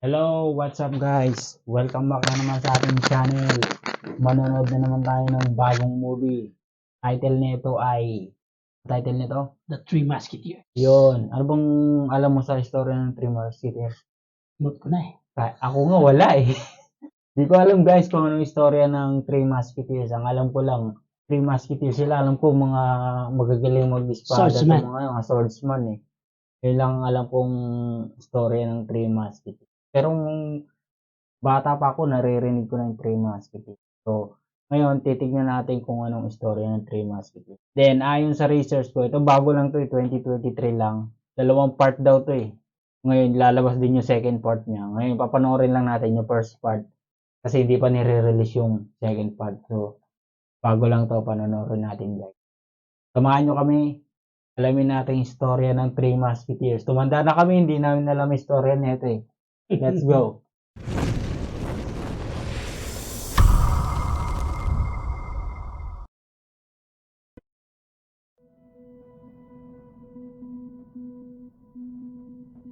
Hello, what's up guys? Welcome back na naman sa ating channel. Manonood na naman tayo ng bagong movie. Title nito ay... Title nito? The Three Musketeers. Yun. Ano bang alam mo sa story ng Three Musketeers? Note ko na eh. Ka- Ako nga wala eh. Di ko alam guys kung anong istorya ng Three Musketeers. Ang alam ko lang, Three Musketeers sila. Alam ko mga magagaling mag-espada. Swordsman. Mga, mga swordsman eh. Yun lang ang alam kong istorya ng Three Musketeers. Pero nung bata pa ako, naririnig ko na yung Three Musketeers. So, ngayon, titignan natin kung anong istorya ng Three Musketeers. Then, ayon sa research ko, ito bago lang to eh, 2023 lang. Dalawang part daw to eh. Ngayon, lalabas din yung second part niya. Ngayon, papanoorin lang natin yung first part. Kasi hindi pa nire-release yung second part. So, bago lang to, panonoorin natin guys. Samahan nyo kami. Alamin natin yung istorya ng Three Musketeers. Tumanda na kami, hindi namin alam yung istorya nito eh. Let's go.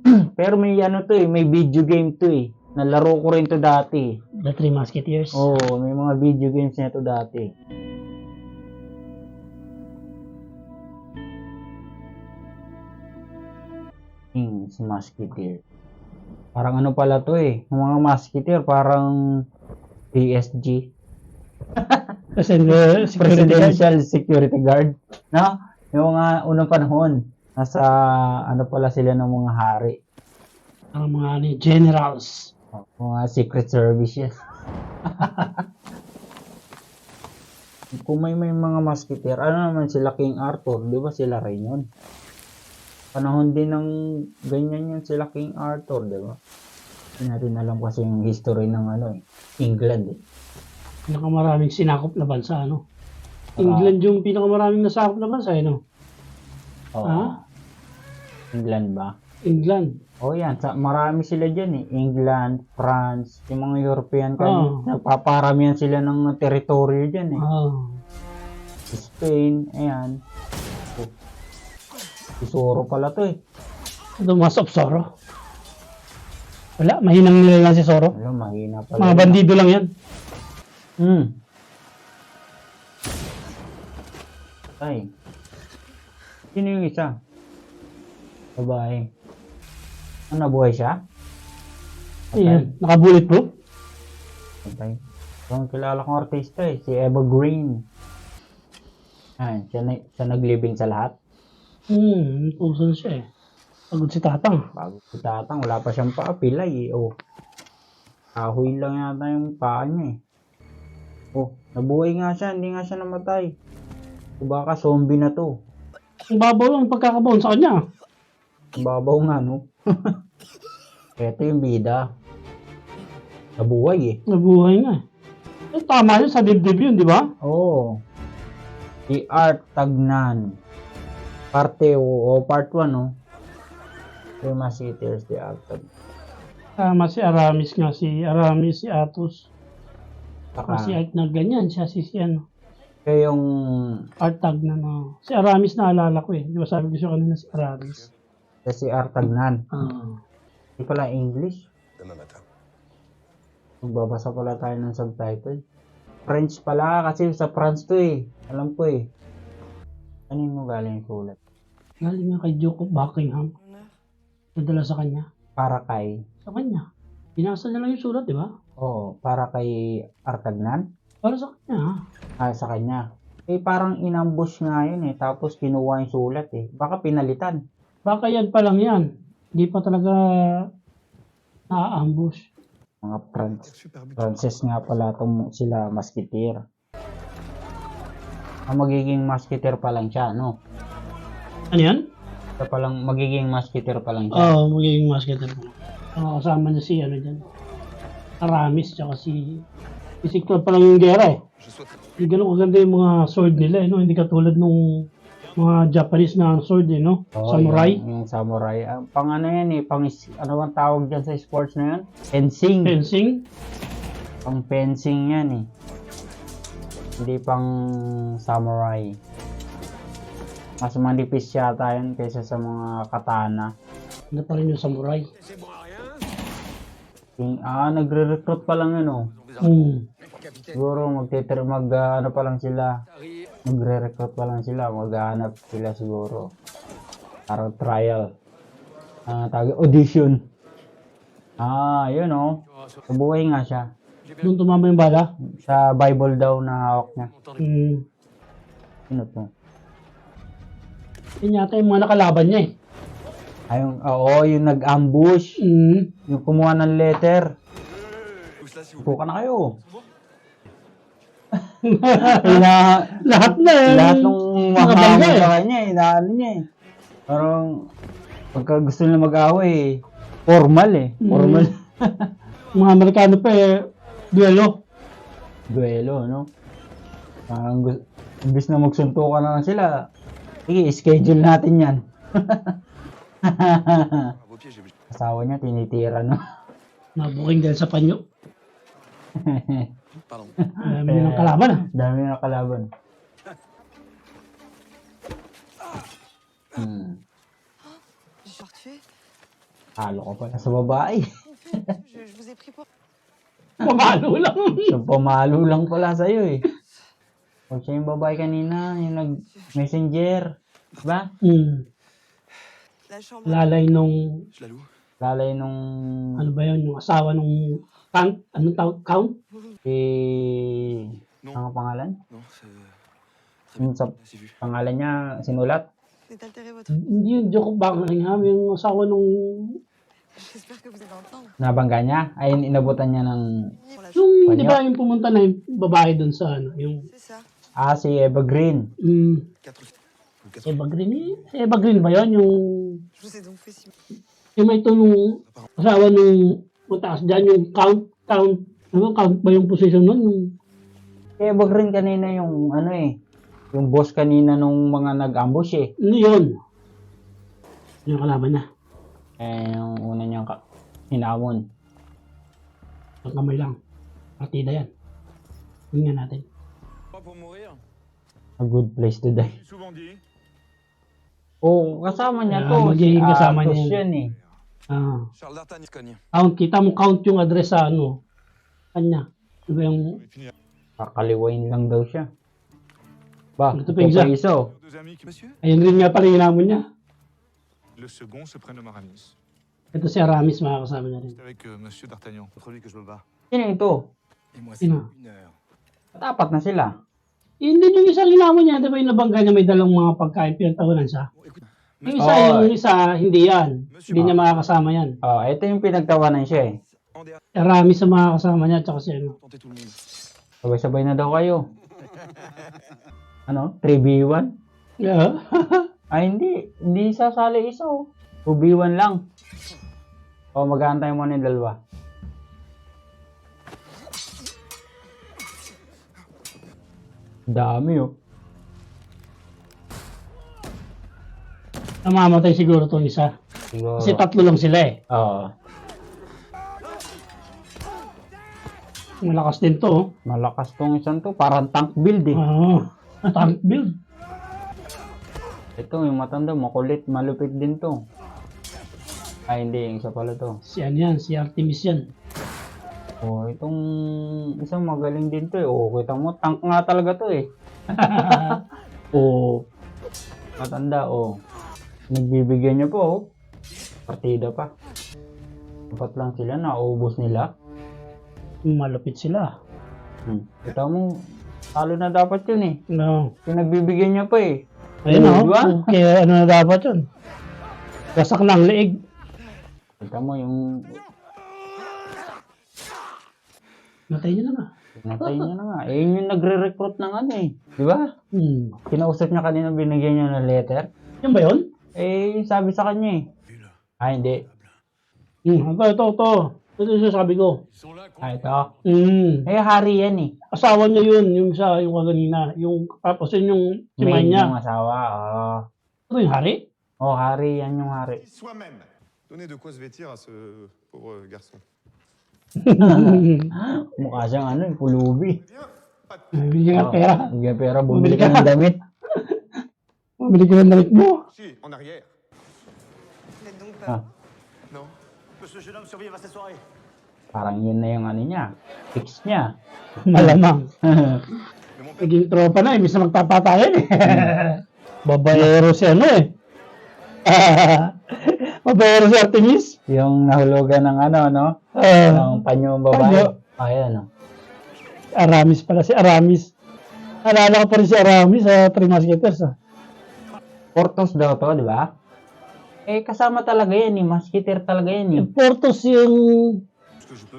Pero may ano to eh, may video game to eh. Nalaro ko rin to dati. The Three Musketeers. Oo, oh, may mga video games na to dati. Kings Musketeer. Parang ano pala to eh. Yung mga Musketeer, parang PSG. Guard. Presidential Security Guard. No? Yung mga unang panahon. Nasa ano pala sila ng mga hari. Ang mga ano, generals. Mga secret services. Kung may may mga musketeer, ano naman sila King Arthur, di ba sila rin yun? Panahon din ng ganyan yun sila King Arthur, di ba? Hindi natin alam kasi yung history ng ano eh, England eh. Pinakamaraming sinakop na bansa, ano? England yung pinakamaraming nasakop na bansa, ano? Oo. Ah? England ba? England. Oh yan, sa, marami sila dyan eh. England, France, yung mga European kasi Oo. nagpaparamihan sila ng teritoryo dyan eh. Ah. Spain, ayan. Isuro pala to eh. Ito, mas of Zorro. Wala, mahinang nila lang si Zorro. Alam, mahina pala. Mga bandido lang yan. Hmm. Ay. Sino yung isa? Babae. Ano, nabuhay siya? Ayan, naka-bulletproof. Patay. Ang kilala kong artista eh, si Eva Green. Ayan, siya, na, siya naglibing sa lahat. Hmm, puso siya eh. Pagod si Tatang. Bago si Tatang, wala pa siyang paa, pilay eh. Oh. Kahoy lang yata yung paa niya eh. Oh, nabuhay nga siya, hindi nga siya namatay. O baka zombie na to. Ang babaw lang pagkakabaon sa kanya. Ang babaw nga, no? Ito yung bida. Nabuhay eh. Nabuhay nga eh. Eh, tama yun sa dibdib yun, di ba? Oo. Si Art Tagnan. Parte o, o part 1, no? Three Musketeers, the Art Tagnan. Tama si Aramis nga, si Aramis, si Atos. Saka, Kasi art na ganyan, siya si, si ano, siya yung art tag na no. Si Aramis naalala ko eh. Di ba sabi ko siya kanina si Aramis? siya si Art Tagnan. Ah. Hindi pala English. Magbabasa pala tayo ng subtitle. French pala, kasi sa France to eh. Alam ko eh. Ano mo galing yung sulat? galing nga kay Duke of Buckingham. Nadala sa kanya. Para kay, Sa kanya. Binasa niya lang yung sulat, di ba? oh, para kay Artagnan? Para sa kanya. Ah, sa kanya. Eh, parang inambush nga yun eh. Tapos kinuha yung sulat eh. Baka pinalitan. Baka yan pa lang yan. Hindi pa talaga na-ambush. Mga but. Frances nga pala itong sila masketeer. Ang magiging masketeer pa lang siya, no? Ano yan? Siya palang, magiging masketeer pa lang siya. Oo, oh, magiging masketer ko. Ang kasama niya si ano dyan. Aramis, tsaka si... Isikot pa lang yung gera eh. Hindi ganun kaganda yung mga sword nila, eh, no? Hindi katulad nung mga Japanese na sword, eh, no? Oo, Samurai. Yung, yung samurai. Ah, pang ano yan eh, pang, ano bang tawag dyan sa sports na yan? Fencing. Fencing. Pang fencing yan eh. Hindi pang samurai. Mas manipis yata yan kaysa sa mga katana. Ano pa rin yung samurai. Yung- Ah, nagre-recruit pa lang yun, oh. Hmm. Siguro magtiter mag ah, ano pa lang sila. Magre-recruit pa lang sila, maghahanap sila siguro. Para trial. Ah, tawag audition. Ah, yun oh. Nabuhay nga siya. Doon tumama yung bala. Sa Bible daw na hawak niya. Hmm. Sino to? Yun yata yung mga nakalaban niya eh. Ayun, oo, yung nag-ambush. Hmm. Yung kumuha ng letter. Puka na kayo. Ina, Lahat na eh. lahat ng bangga eh. sa kanya, inaano niya eh. Parang, pagka gusto nila mag-away eh, formal eh. Mm. Formal. Mga Amerikano pa eh. Duelo. Duelo, no? Parang, imbis na magsuntukan na lang sila, sige, schedule natin yan. Asawa niya, tinitira, no? Nabuking dahil sa panyo. Dami ng kalaban ah. Dami na kalaban. Hmm. Halo ka pala sa babae. Pamalo lang. Yung pamalo lang pala sa'yo eh. Pag siya yung babae kanina, yung nag-messenger. Diba? La chambre. Lalay nung. Lalay nung ano ba yun, yung asawa nung count, anong tawag, count? si... Non, Ang pangalan? Yung sa pangalan niya, sinulat. Hindi yung joke bangling ha, yung asawa nung, Nabangga niya. Ay, inabutan niya ng... Yung, di ba yung pumunta na yung babae dun sa ano, yung. Ah, si Eva Green. mm. Eva Green, eh, si Eva Green ba yun? Yung, yung may ito nung asawa nung mataas dyan, yung count, count, ano, count ba yung position nun? Yung, Si Eva Green kanina yung ano eh. Yung boss kanina nung mga nag-ambush eh. ano yun? Yung kalaban na, Eh, yung una niyang ka- hinamon. ang kamay lang. Partida yan. Tingnan natin. Pas pour mourir. A good place to die. Souvent dit. Oo, kasama niya Ah, to. magiging Si kasama Athos niya yan eh. Ah, Charles D'Artagnan cogne. count, kita mo count yung address sa ano, kanya. Di ba yung, Kakaliwain lang daw siya. Ba, Ito ito pa isa. pa isa. oh. Deux amis qui... Monsieur ayun rin nga pala yung namon niya. Le second se prénomme Aramis. Ito si Aramis, makakasama niya rin. C'est avec euh, Monsieur D'Artagnan. Contre lui que je me bats. Sino ito? Et moi, c'est Sino? une heure. At apat na sila. Yun din yung isang linamon niya, di ba yung nabangga niya may dalang mga pagkain, pinagtawanan siya. Bon, écoute, Yung isa, Oh. yung isa, hindi yan. Hindi niya makakasama yan. Oh, ito yung pinagtawanan siya eh. en Si Aramis ang makakasama niya, tsaka si ano. tentez tout le monde. Sabay-sabay na daw kayo. Ano? 3v1? Yeah. Ay, hindi. Hindi sasali isa oh. 2v1 lang. O, oh, mag-aantay mo ng dalawa. Dami oh. Namamatay siguro itong isa. Siguro. Kasi tatlo lang sila eh. Oo. Malakas din to. oh. malakas tong isang to. Parang tank build eh. Oo. tank build. Ito, yung matanda, makulit, malupit din to. Ay, hindi. Yung isa pala to. Si ano yan, si Artemis yan. Oh, itong isang magaling din to eh. Oh, kita mo, tank nga talaga to eh. oh, matanda oh. Nagbibigyan niya po oh. Partida pa. Dapat lang sila, naubos nila. Malupit sila. Hmm. Kita mo, talo na dapat yun eh. No. Pinagbibigyan niya pa eh. Ayun Oo, oh. di ba? Kaya ano na dapat yun. Gasak ng leeg. Kita mo yung Natay niya na nga. natay niya na nga. Eh, yun yung nagre-recruit ng ano eh. Di ba? Hmm. Kinausap niya kanina, binigyan niya ng letter. Yan ba yun? Eh, sabi sa kanya eh. Ah, hindi. Hmm. Ito, ito, ito. Ito yung sabi ko. Ah, ito. Hmm. Eh, hari yan eh. Asawa niya yun, yung sa, yung kanina. Yung, tapos yun yung si Maid niya. ng asawa. Oo. Ito yung hari? Oh, hari. Yan yung hari. Soi-même. Donnez de quoi se vêtir à ce pauvre garçon. Mukha siyang ano, eh, pulubi. Bibigyan ka ng pera. Bigyan pera, bumili ka ka. ng damit. Bumili ka ng damit mo. Chier, en arrière. Vous donc Ah. pas. Non. Jeune homme survive à cette soirée. Parang yun na yung ano niya. Fix niya. Malamang. Naging tropa na, imbis na magpapatayan eh. Babayero si ano eh. Babayero si Artemis. yung nahulugan ng ano, no? Ah, ng panyo ng Panyo. babae. Ayan, no? Aramis pala si Aramis. Alala ko pa rin si Aramis sa Three Musketeers ah. Portos daw to, di ba? Eh, kasama talaga yan, eh. Musketeer talaga yan, eh. Portos yung...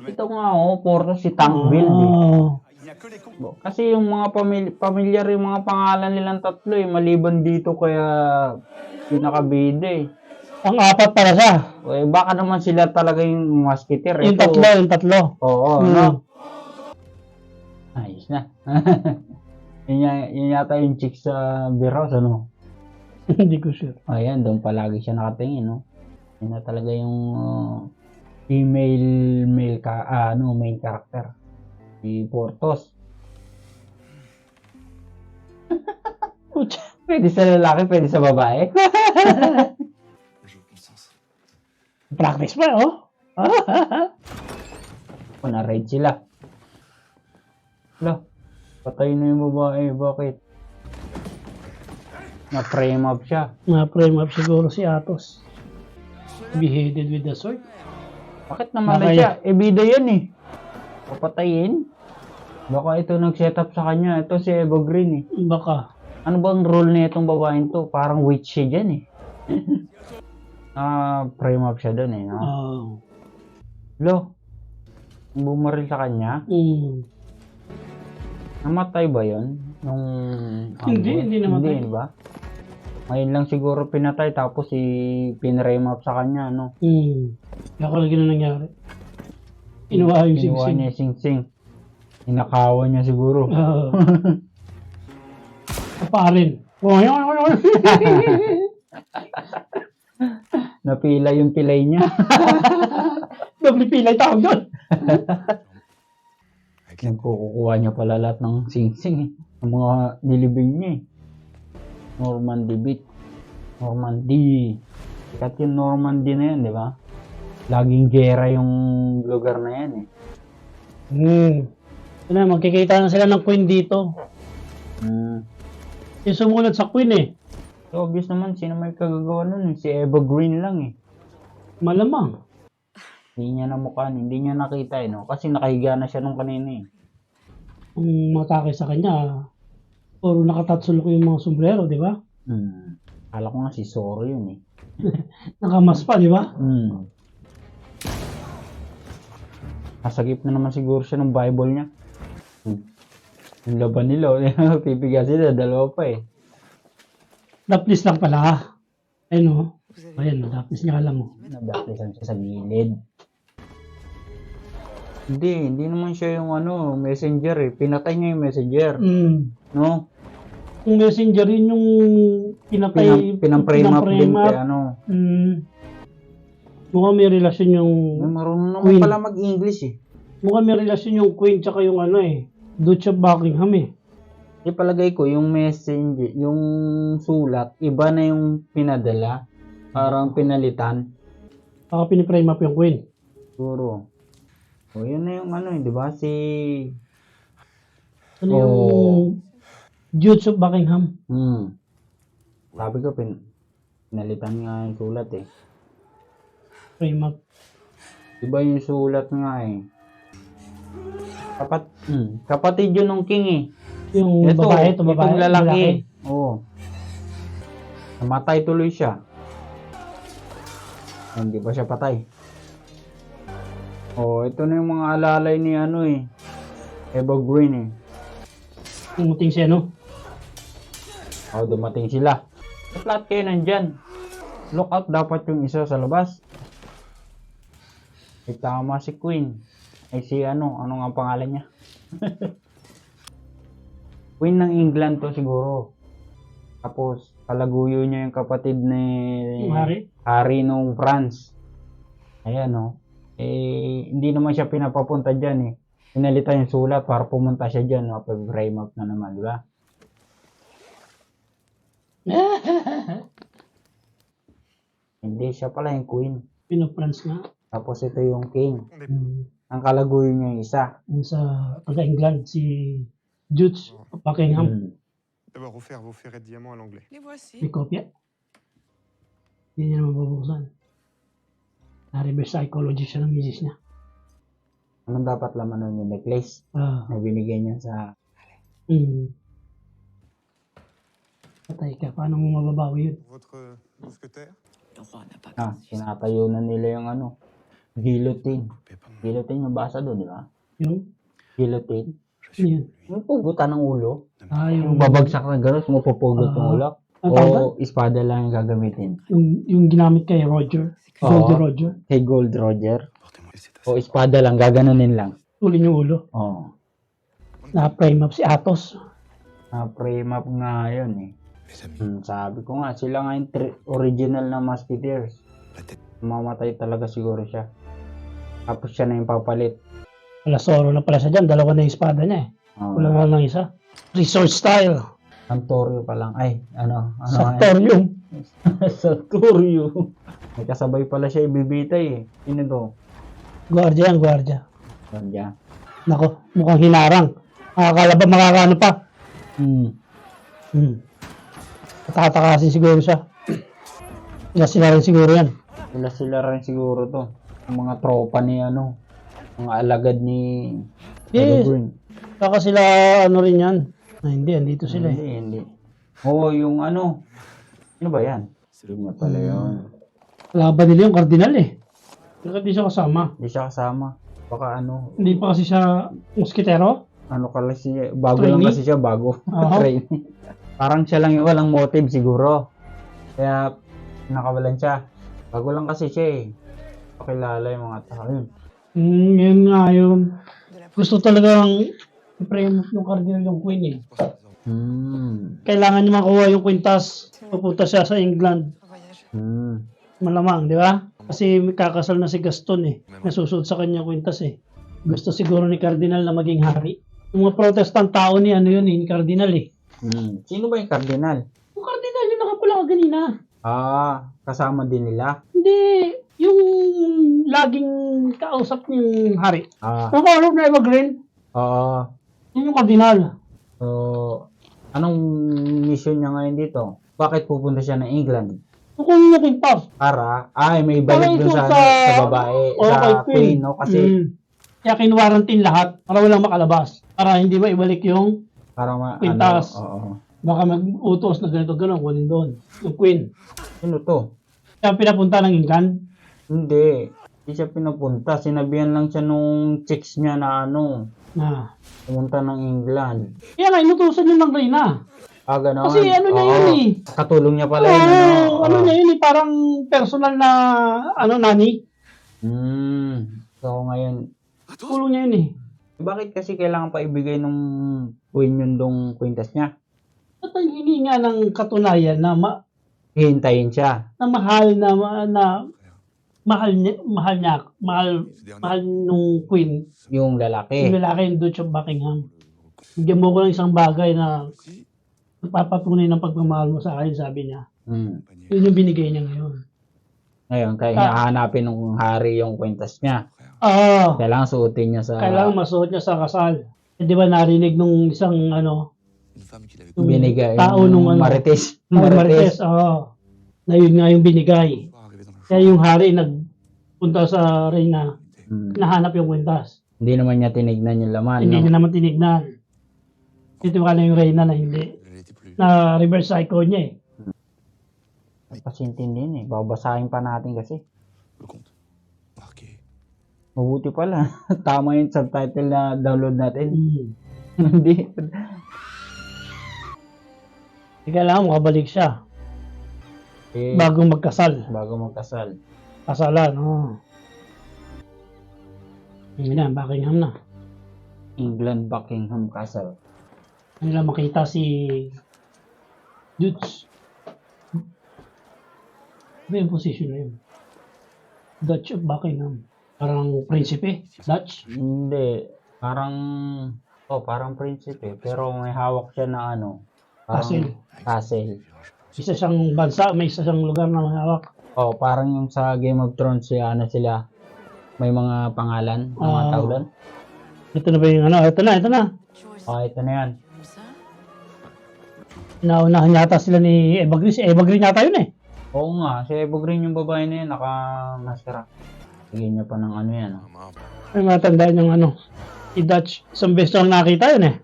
Ito nga, oh, Portos si Tankville, eh. Ah. Kasi yung mga pamilya, pamilyar yung mga pangalan nilang tatlo, eh. Maliban dito, kaya pinakabida, eh. ang apat para siya. Eh, baka naman sila talaga yung musketeer. Yung Ito- tatlo, yung tatlo. Oo, Hmm. no? Ayos na. yun yata yung chick sa beer house, ano? Hindi ko sure. Ayan, doon palagi siya nakatingin, no? Yun na talaga yung uh, female male ka, ah, ano, main character. Si Portos. Pwede sa lalaki, pwede sa babae. Practice pa, oh. O, na-raid sila. Wala. Patay na yung babae. Bakit? Na-frame up siya. Na-frame up siguro si Atos. Beheaded with the sword. Bakit naman Baka siya? Eh, bida yan eh. Papatayin. Baka ito nag-set up sa kanya. Ito si Eva Green eh. Baka. Ano bang role na itong babaeng to? Parang witch siya dyan eh. Ah, frame up siya doon eh. No? ah, Lo, bumaril sa kanya. mm, Namatay ba yon Nung... Hindi, hindi namatay. Hindi, ba? Ngayon lang siguro pinatay tapos si pinrame up sa kanya, no? mm. Kaya lagi na nangyari. Inuwa yung singsing. niya yung sing-sing. Inakawan niya siguro. Ah. Kaparin. Oh, yun, yun, yun. Napila yung pilay niya. Doble pilay tawag doon. Nagkukuha niya pala lahat ng sing-sing eh. Ang mga nilibing niya eh. Normandy beat. Normandy. Sikat yung Normandy na yan, di ba? Laging gera yung lugar na yan eh. Hmm. Na, magkikita na sila ng queen dito. Mm. Yung sumunod sa queen eh. So, obvious naman, sino may kagagawa nun eh? Si Eva Green lang eh. Malamang. Hindi niya namukha, hindi niya nakita eh, no? Kasi nakahiga na siya nung kanina eh. Kung matake sa kanya, puro nakatatsul ko yung mga sombrero, di ba? Hmm. Kala ko nga si Zoro yun eh. Nakamas pa, di ba? Hmm. Nasagip na naman siguro siya ng Bible niya. Hmm. Yung laban nila, pipiga sila, dalawa pa eh. Daplis lang pala. Ayun o. Avez Ayan, daplis nga lang oh. o. Nabaktisan siya sa gilid. Hindi, hindi naman siya yung ano, messenger eh. Pinatay niya yung messenger. Mm. No? Yung messenger yun yung pinatay. Pinam, pinamprame up din pinamprame kay ano. Mm. Mukhang may relasyon yung... May marunong naman Queen. pala mag-English eh. Mukhang may relasyon yung queen tsaka yung ano eh. Of Buckingham eh. Di palagay ko, yung messenger, yung sulat, iba na yung pinadala. Parang pinalitan. Baka piniprame up yung queen. Siguro. O, yun na yung ano eh, di ba? Si... Ano yung Duke of Buckingham? Hmm. Sabi ko, pin, pinalitan nga yung sulat eh. Frame up. Iba yung sulat nga eh. Kapat, hmm, kapatid yun ng king eh. Yung Ito, babae, ito babae. itong lalaki. Oo. Namatay tuloy siya. Hindi pa siya patay. Oh, ito na yung mga alalay ni ano eh. Eva Green eh. Umuting siya, no? Oh, dumating sila. Lahat kayo nandyan? Look out dapat yung isa sa labas. Eh, tama si Queen. Ay si ano, ano nga ang pangalan niya? Queen ng England to siguro. Tapos, kalaguyo niya yung kapatid ni Yung hari. Harry nung France. Ayan oh. Eh, hindi naman siya pinapapunta dyan eh. Pinalitan yung sulat para pumunta siya dyan. No? Pag-frame up na naman, di ba? Hindi siya pala yung queen. Pino-France nga. Tapos ito yung king. Mm. Ang kalaguyo niya yung isa. Yung sa taga-England, si Jutes Buckingham. Mm. D'abord, refaire vos ferrets de diamant à l'anglais. Les voici. May kopya. Hindi niya naman mabubuksan. Na-reverse psychology siya ng misis niya. Anong dapat laman nun yung necklace Ah, na binigay niya sa... mm. Patay ka, paano mo mababawi yun? Votre mousquetaire Le roi n'a pas Ah, tinatayo na nila yung ano, guillotine. Guillotine yung basa doon, di ba? Yung, Guillotine. yun? Yung pugutan ng ulo. Ah, Yung yung, babagsak na gano'n, mapupulot yung Ah. ulo. Ang tawag O espada lang yung gagamitin. yung, yung ginamit kay Roger. Oo. Roger. Kay Gold Roger. O espada lang, gaganunin lang. Tulin yung ulo. Oo. Na-frame up si Atos. Na-frame up nga yun eh. Hmm, sabi ko nga, sila nga yung tri- original na Musketeers. Mamatay talaga siguro siya. Tapos siya na yung papalit. Alasoro na pala siya dyan. Dalawa na yung espada niya eh. Oo. Wala na lang isa. Resort style. Santorio pa lang. Ay, ano? ano Sartorium. Santorio. May kasabay pala siya ibibitay eh. Sino to? Guardia yan, guardia. Ganda. Nako, mukhang hinarang. Makakala ba makakaano pa? Hmm. Hmm. Tatatakasin siguro siya. Kaya sila rin siguro yan. Sila sila rin siguro to. Yung mga tropa ni ano. Mga alagad ni Yes. Saka sila ano rin yan. Ay, hindi, andito sila eh. Hindi, hindi. Oo, yung ano. Ano ba yan? Yun nga pala yun. Laban nila yung kardinal eh. Pero hindi siya kasama. Hindi siya kasama. Baka ano, Hindi pa kasi siya musketero. ano ka lang siya, bago lang Trainee? kasi siya, bago. Oo. Trainee. Parang siya lang yung walang motive siguro. Kaya, nakawalan siya. Bago lang kasi siya eh. Pakilala yung mga tao yun. Hmm, yun nga yun. Gusto talagang i-frame yung cardinal yung queen eh. Hmm. Kailangan niya makuha yung kwintas. Pupunta siya sa England. Hmm. Malamang, di ba? Kasi kakasal na si Gaston eh. Nasusunod sa kanya kwintas eh. Gusto siguro ni Cardinal na maging hari. Yung mga protestant tao ni ano yun eh, ni Cardinal eh. Hmm. Sino ba yung kardinal? Yung Cardinal yung nakapula ka ganina. Ah, kasama din nila. Hindi, yung laging kausap yung hari. Ah, kausap na Evergreen, oo. Yun yung Cardinal. So, anong mission niya ngayon dito? Bakit pupunta siya ng England? Yung kung yung kwintas. Para, ay, may Para balik dun ito sa, sa- sa babae, O sa kay queen, no? Kasi, Mm. Kaya kinuwarantin lahat para walang makalabas. Para hindi maibalik yung parang, ma- ano, Quintas. oo. baka mag-utos na ganito gano'n, kunin doon. Yung queen. Sino to? Kaya pinapunta ng England. Hindi. Hindi siya pinapunta. Sinabihan lang siya nung chicks niya na ano, Na. pumunta ng England. Kaya nga, inutusan yun ng Reyna. Ah, gano'n. Kasi ano niya Oo. yun eh. Katulong niya pala yun, ano. ano Oo. niya yun eh, parang personal na, ano, nani. Hmm. So, ngayon, Tulong niya yun eh. bakit kasi kailangan pa ibigay nung queen yun dong kwintas niya? At ang hingi nga ng katunayan na, ma, Hihintayin siya. na mahal na, ma- na mahal niya, mahal niya, mahal, ce dernier mahal nung queen, Yung yung lalaki. lalaki yung Duke of Buckingham. Bigyan mo ko ng isang bagay na aussi, papatunay ng pagmamahal mo sa akin, sabi niya. Hmm. panier, Yun yung binigay niya ngayon. Ngayon, kaya Ah. hahanapin ng hari yung kwintas niya. Oo. Kailangan suotin niya sa kailangan masuot niya sa kasal. Eh, di ba narinig nung isang ano, yung binigay. tao nung ano, Marites. Marites. Marites, oo. Na yun nga yung binigay. Kaya yung hari nagpunta sa Reyna, Hmm. nahanap yung kwintas. Hindi naman niya tinignan yung laman. Hindi no? niya naman tinignan. Ito kala yung Reyna na hindi. Na reverse psycho niya eh. Pasintindihin eh. Babasahin pa natin kasi. Marqué. Mabuti pala. Tama yung subtitle na download natin. Hmm. Hindi. Hindi kailangan makabalik siya Eh, bago magkasal. bago magkasal. Kasalan, oo. Yun na, Buckingham na. England Buckingham Castle. nila makita si Dutch. Ano yung position na yun? Dutch of Buckingham. Parang prinsipe. Dutch. Hindi. Parang, oh, parang prinsipe. Pero may hawak siya na ano. Castle. Castle. Isa siyang bansa, may isa siyang lugar na may hawak. Oh, parang yung sa Game of Thrones siya, ano sila. May mga pangalan, mga Oo. tao doon. Ito na ba yung ano? Ito na, ito na. Oh, ito na yan. Naunahan yata sila ni Eva Green. Si Eva Green yata yun eh. Oo nga, si Evo Green yung babae na yan, naka-maskara. Bigyan niya pa ng ano yan. oh. May matandaan yung ano. Si Dutch. Isang beses lang nakita yun eh.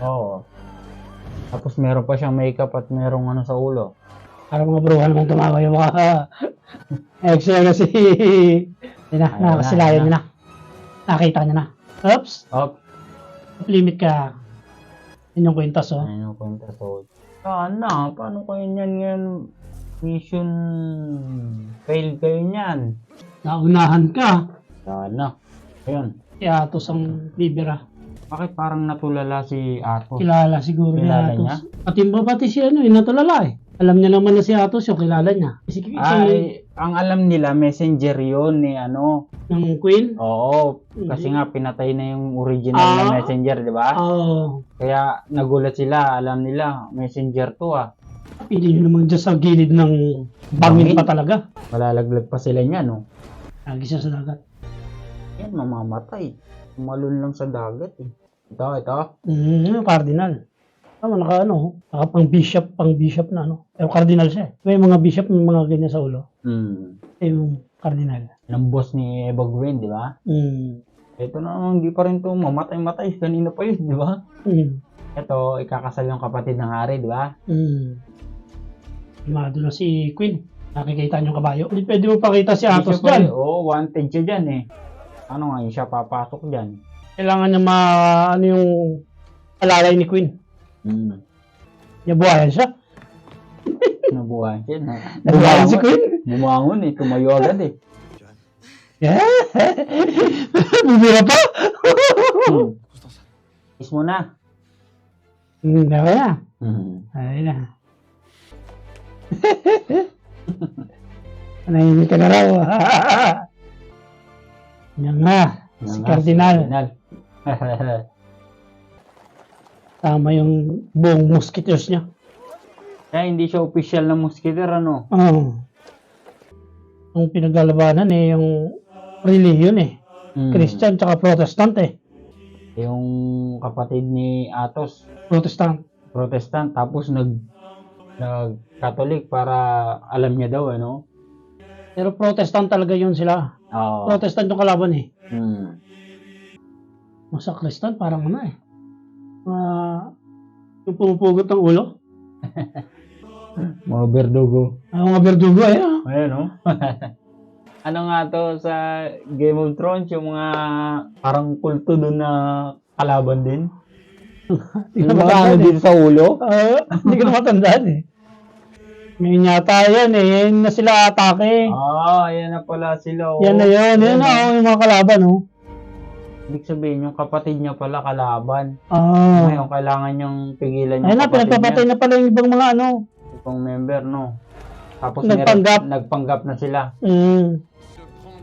Oo. Tapos meron pa siyang makeup at merong ano sa ulo. Parang mga bruhan naman tumawa yung mga ex-na si... Yun na, Ayun na, nakasilayan ayun niya na. Nakita niya na. Oops, Oh, limit ka. Yun yung kwintas oh. ayun yung kwenta so. Sana, paano kayo niyan ngayon? Mission fail kayo niyan. Naunahan ka. Sana. Ayun. Si Atos ang bibira. Bakit parang natulala si Atos? Kilala siguro ni Kilala Atos. niya? Pati ba pati si ano, yung natulala eh. Alam niya naman na si Atos yung kilala niya. Si, si Ay, ang alam nila, messenger yun ni ano. ng Queen. Oo, kasi nga pinatay na yung original na Ah. messenger, di ba? Oo. Kaya nagulat sila, alam nila, messenger to ah. Pili nyo namang dyan sa gilid ng bangin pa talaga. Malalaglag pa sila niya, no? Lagi siya sa dagat. Yan, mamamatay. Tumalon lang sa dagat eh. Ito, ito. Mm, cardinal. Tama, naka ano, naka pang bishop, pang bishop na ano. Pero cardinal siya. eh. May mga bishop, may mga ganyan sa ulo. Hmm. Ito yung cardinal. Ng boss ni Eva Green, di ba? Mm. Ito na, hindi pa rin to mamatay-matay. Kanina pa yun, di ba? Mm. Ito, ikakasal yung kapatid ng hari, di ba? Mm. Imado na si Queen. Nakikita niyo yung kabayo. Hindi pwede mo pakita si Atos dyan. Oo, wanted siya dyan eh. Ano nga, siya papasok dyan. Kailangan niya ma, ano yung alalay ni Queen. Hmm. Nabuhayan siya. Nabuhay siya. Na, Nabuhayan si Queen. Bumangon eh, tumayo agad eh. Yeah. Bumira pa. Hmm. Kiss mo na. Hmm, dawa na. Hmm. Ay na. Nanahimik ka na raw. Yan nga. Si Cardinal. Cardinal. Tama yung buong musketeers niya. Kaya hindi siya official na musketer, ano? Oo. Ang pinaglalabanan eh, yung religion eh. Hmm. Christian tsaka Protestant eh. Yung kapatid ni Atos, Protestant. protestant, tapos nag nag Catholic para alam niya daw, ano? Pero Protestant talaga yun sila. Oo. Protestant yung kalaban eh. Hmm. Masa Kristan parang ano eh. Ah, yung pumupugot ng ulo. Mga berdugo. Ang mga berdugo eh. ah. Ayan, no? ano nga to sa Game of Thrones, yung mga parang kulto doon na kalaban din? Hindi ko mga ano matandaan eh. dito sa ulo? Ah, Hindi ko na matandaan eh. Ngayon yata yan eh. Yan na sila atake. Ah, ayan na pala sila. Oh. Yan na yun. Yan na oh, yung mga kalaban oh. Ibig sabihin, yung kapatid niya pala kalaban. Ah. Ngayon, kailangan niyang pigilan yung Ayun na, kapatid pinagpapatay niya. na pala yung ibang mga ano. Itong member, no? Tapos Nagpanggap. meron- nagpanggap na sila. Mm.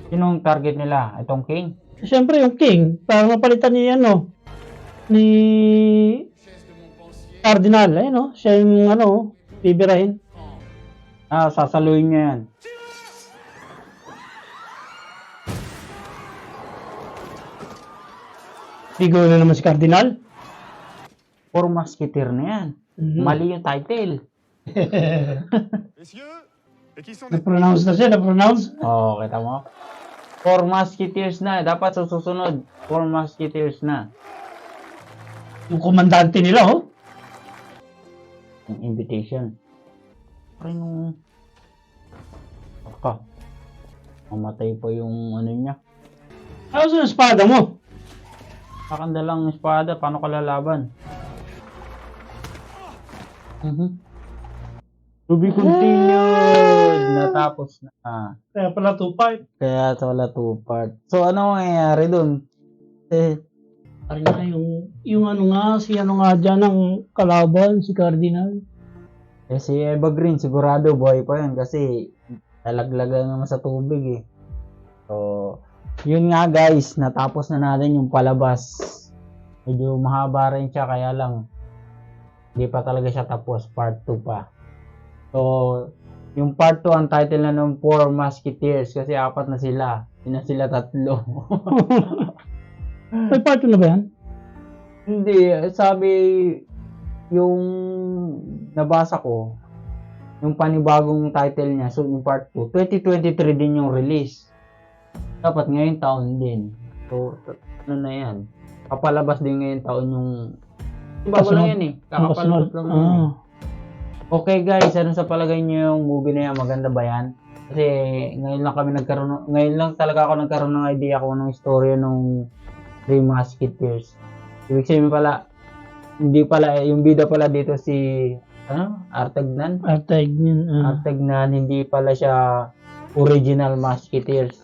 Sinong target nila? Itong king? Siyempre yung king, para mapalitan ni ano, ni Cardinal, ayun no, siya yung ano, bibirahin. Ah, sasaluhin niya yan. Ligo na naman si Cardinal. Four musketeer na yan. Mhm. Mali yung title. Na-pronounce na siya, na-pronounce. Oo, oh, kita mo? Four musketeers na. Dapat sa susunod, four musketeers na. Yung komandante nila, oh. Yung invitation. Parang yung... Aka. Mamatay pa yung ano niya. Ano sa espada mo? Kakanda lang ng espada. Paano ka lalaban? Mhm. To be continued. Natapos na. Kaya pala two part. Kaya wala two part. So, ano mangyayari dun? Eh, Parang nga yung, yung ano nga, si ano nga dyan ang kalaban, si Cardinal. eh si Eva Green, sigurado buhay pa yun kasi talaglagan naman sa tubig eh. So, yun nga guys, natapos na natin yung palabas. Medyo mahaba rin siya kaya lang hindi pa talaga siya tapos, part 2 pa. So, yung part 2 ang title na ng Four Musketeers kasi apat na sila. Yun na sila tatlo. May part 2 na ba yan? Hindi, sabi yung nabasa ko, yung panibagong title niya, so yung part 2, 2023 din yung release. Dapat ngayong taon din. So, ano na yan? Papalabas din ngayong taon yung... Kasunod. lang yan eh. Kakapalabas lang. Ah. Okay guys, ano sa palagay niyo yung movie na yan? Maganda ba yan? Kasi ngayon lang kami nagkaroon, ng- ngayon lang talaga ako nagkaroon ng idea kung anong istorya nung Three Musketeers. Ibig sabihin pala, hindi pala, yung bida pala dito si, ano, Artagnan? Artag yun. ah. Artagnan, hindi pala siya original Musketeers.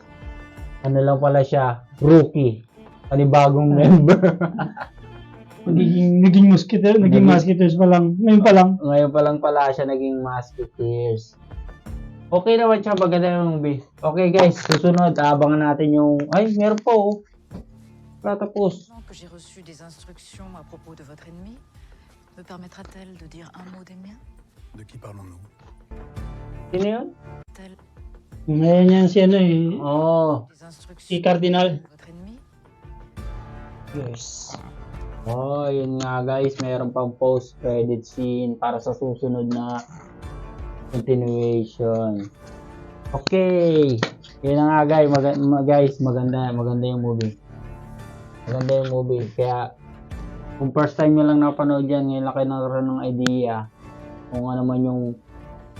Ano lang pala siya, rookie. Panibagong member. Naging, naging musketeer, naging Naging- musketeers pa lang. Ngayon pa lang. Ngayon pa lang pala siya naging Musketeers. Okay naman siya, maganda yung movie. Okay guys, susunod, abangan natin yung... Ay, meron pa oh. Wala tapos. que j'ai reçu des instructions à propos de votre ennemi me permettra-t-elle de dire un mot des miens De qui parlons-nous Sino yun? Ngayon yan si ano eh. Oh, des instructions Si Cardinal. yes. Oh, yun nga guys, meron pang post-credit scene para sa susunod na continuation. Okay. Yun na nga guys, mag- ma- guys, maganda, maganda yung movie. Maganda yung movie. Kaya, kung first time nyo lang napanood yan, ngayon lang kayo nagkaroon ng idea kung ano man yung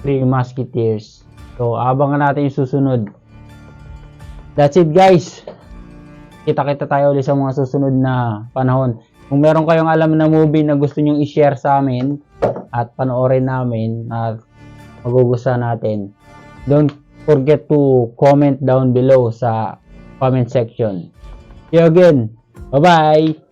Three Musketeers. So, abangan natin yung susunod. That's it guys. Kita-kita tayo ulit sa mga susunod na panahon. Kung meron kayong alam na movie na gusto nyong i-share sa amin at panoorin namin at magugustuhan natin, don't forget to comment down below sa comment section. See you again. Bye-bye!